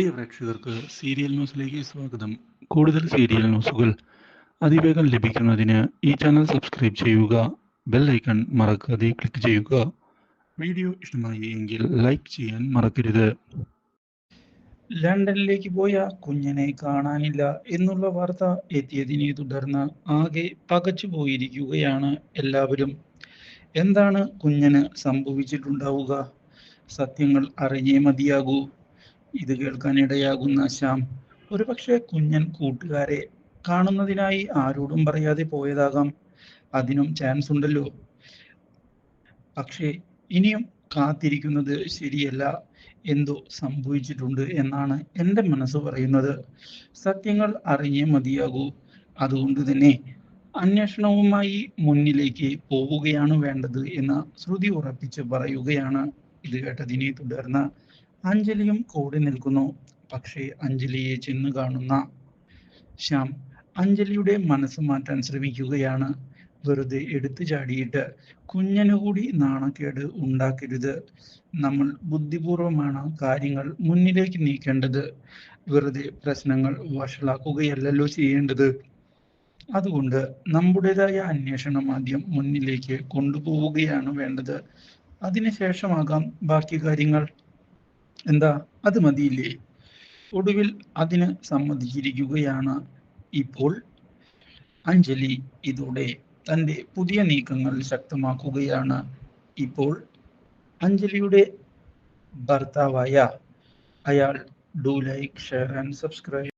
പ്രിയ പ്രേക്ഷകർക്ക് സീരിയൽ ന്യൂസിലേക്ക് സ്വാഗതം. കൂടുതൽ സീരിയൽ ന്യൂസുകൾ അതിവേഗം ലഭിക്കുന്നതിന് ഈ ചാനൽ സബ്സ്ക്രൈബ് ചെയ്യുക ബെൽ ഐക്കൺ മറക്കാതെ ക്ലിക്ക് ചെയ്യുക. വീഡിയോ ഇഷ്ടമായി എങ്കിൽ ലൈക്ക് ചെയ്യാൻ മറക്കരുത്. ലണ്ടനിലേക്ക് പോയ കുഞ്ഞിനെ കാണാനില്ല എന്നുള്ള വാർത്ത എത്തിയതിനെ തുടർന്ന് ആകെ പകച്ചു പോയിരിക്കുകയാണ് എല്ലാവരും. എന്താണ് കുഞ്ഞിന് സംഭവിച്ചിട്ടുണ്ടാവുക? സത്യങ്ങൾ അറിഞ്ഞേ മതിയാകൂ. ഇത് കേൾക്കാനിടയാകുന്ന ശ്യാം. ഒരുപക്ഷെ കുഞ്ഞൻ കൂട്ടുകാരെ കാണുന്നതിനായി ആരോടും പറയാതെ പോയതാകാം. അതിനും ചാൻസ് ഉണ്ടല്ലോ. പക്ഷേ ഇനിയും കാത്തിരിക്കുന്നത് ശരിയല്ല. എന്തോ സംഭവിച്ചിട്ടുണ്ട് എന്നാണ് എന്റെ മനസ്സ് പറയുന്നത്. സത്യങ്ങൾ അറിഞ്ഞേ മതിയാകൂ. അതുകൊണ്ട് തന്നെ അന്വേഷണവുമായി മുന്നിലേക്ക് പോവുകയാണ് വേണ്ടത് എന്ന് ശ്രുതി ഉറപ്പിച്ച് പറയുകയാണ് ഇത് കേട്ടതിനെ തുടർന്ന് അഞ്ജലിയും കൂടി നിൽക്കുന്നു. പക്ഷേ അഞ്ജലിയെ ചെന്ന് കാണുന്ന ശ്യാം അഞ്ജലിയുടെ മനസ്സ് മാറ്റാൻ ശ്രമിക്കുകയാണ്. വെറുതെ എടുത്തു ചാടിയിട്ട് കുഞ്ഞനു കൂടി നാണക്കേട് ഉണ്ടാക്കരുത്. നമ്മൾ ബുദ്ധിപൂർവമാണ് കാര്യങ്ങൾ മുന്നിലേക്ക് നീക്കേണ്ടത്. വെറുതെ പ്രശ്നങ്ങൾ വഷളാക്കുകയല്ലല്ലോ ചെയ്യേണ്ടത്. അതുകൊണ്ട് നമ്മുടേതായ അന്വേഷണം ആദ്യം മുന്നിലേക്ക് കൊണ്ടുപോവുകയാണ് വേണ്ടത്. അതിനുശേഷമാകാം ബാക്കി കാര്യങ്ങൾ. എന്താ? അത് മതിയില്ലേ? ഒടുവിൽ അതിന് സമ്മതിച്ചിരിക്കുകയാണ് ഇപ്പോൾ അഞ്ജലി. ഇതോടെ തന്റെ പുതിയ നീക്കങ്ങൾ ശക്തമാക്കുകയാണ് ഇപ്പോൾ അഞ്ജലിയുടെ ഭർത്താവായ അയാൾ. Do like share and subscribe